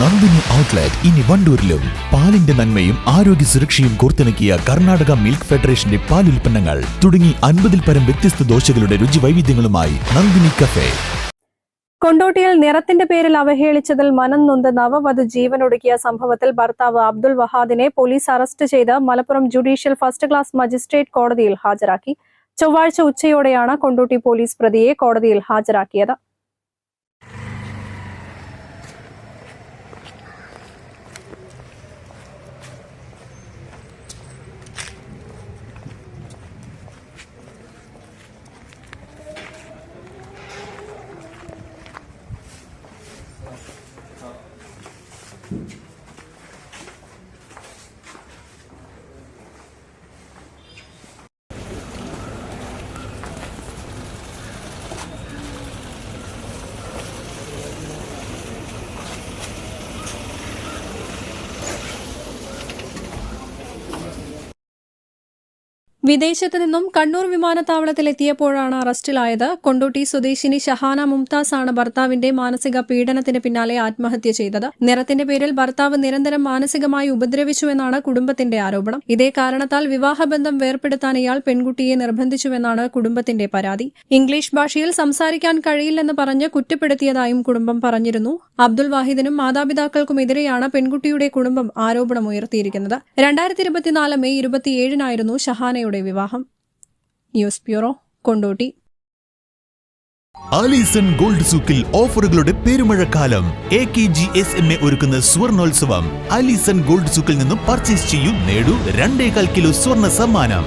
Nandini outlet ഇനി വണ്ടൂരിലും. പാലിന്റെ നന്മയും ആരോഗ്യ സുരക്ഷയും കോർത്തിണക്കിയ കർണാടക മിൽക്ക് ഫെഡറേഷന്റെ പാൽ ഉൽപ്പന്നങ്ങൾ തുടങ്ങി അൻപതിൽ പരം വ്യത്യസ്ത ദോശകളുടെ രുചി വൈവിധ്യങ്ങളുമായി നന്ദിനി കഫേ. കൊണ്ടോട്ടിയിൽ നിറത്തിന്റെ പേരിൽ അവഹേളിച്ചതിൽ മനം നൊന്ത് നവവധു ജീവനൊടുക്കിയ സംഭവത്തിൽ ഭർത്താവ് അബ്ദുൽ വഹാദിനെ പോലീസ് അറസ്റ്റ് ചെയ്ത് Malappuram judicial first class magistrate കോടതിയിൽ ഹാജരാക്കി. ചൊവ്വാഴ്ച ഉച്ചയോടെയാണ് കൊണ്ടോട്ടി പോലീസ് പ്രതിയെ കോടതിയിൽ ഹാജരാക്കിയത്. Thank you. വിദേശത്ത് നിന്നും കണ്ണൂർ വിമാനത്താവളത്തിലെത്തിയപ്പോഴാണ് അറസ്റ്റിലായത്. കൊണ്ടോട്ടി സ്വദേശിനി ഷഹാന മുംതാസ് ആണ് ഭർത്താവിന്റെ മാനസിക പീഡനത്തിന് പിന്നാലെ ആത്മഹത്യ ചെയ്തത്. നിറത്തിന്റെ പേരിൽ ഭർത്താവ് നിരന്തരം മാനസികമായി ഉപദ്രവിച്ചുവെന്നാണ് കുടുംബത്തിന്റെ ആരോപണം. ഇതേ കാരണത്താൽ വിവാഹബന്ധം വേർപ്പെടുത്താൻ ഇയാൾ പെൺകുട്ടിയെ നിർബന്ധിച്ചുവെന്നാണ് കുടുംബത്തിന്റെ പരാതി. ഇംഗ്ലീഷ് ഭാഷയിൽ സംസാരിക്കാൻ കഴിയില്ലെന്ന് പറഞ്ഞ് കുറ്റപ്പെടുത്തിയതായും കുടുംബം പറഞ്ഞിരുന്നു. അബ്ദുൾ വാഹിദിനും മാതാപിതാക്കൾക്കുമെതിരെയാണ് പെൺകുട്ടിയുടെ കുടുംബം ആരോപണമുയർത്തിയിരിക്കുന്നത്. രണ്ടായിരത്തി ഇരുപത്തിനാല് മെയ് ഇരുപത്തിയേഴിനായിരുന്നു ഷഹാനയുടെ വിവാഹം. News bureau Kondotty. Alison gold സൂക്കിൽ ഓഫറുകളുടെ പെരുമഴക്കാലം. A K G S M A ഒരുക്കുന്ന സ്വർണോത്സവം. ആലീസൺ ഗോൾഡ് സൂക്കിൽ നിന്നും പർച്ചേസ് ചെയ്യൂ നേടൂ രണ്ടേകാൽ കിലോ സ്വർണ സമ്മാനം.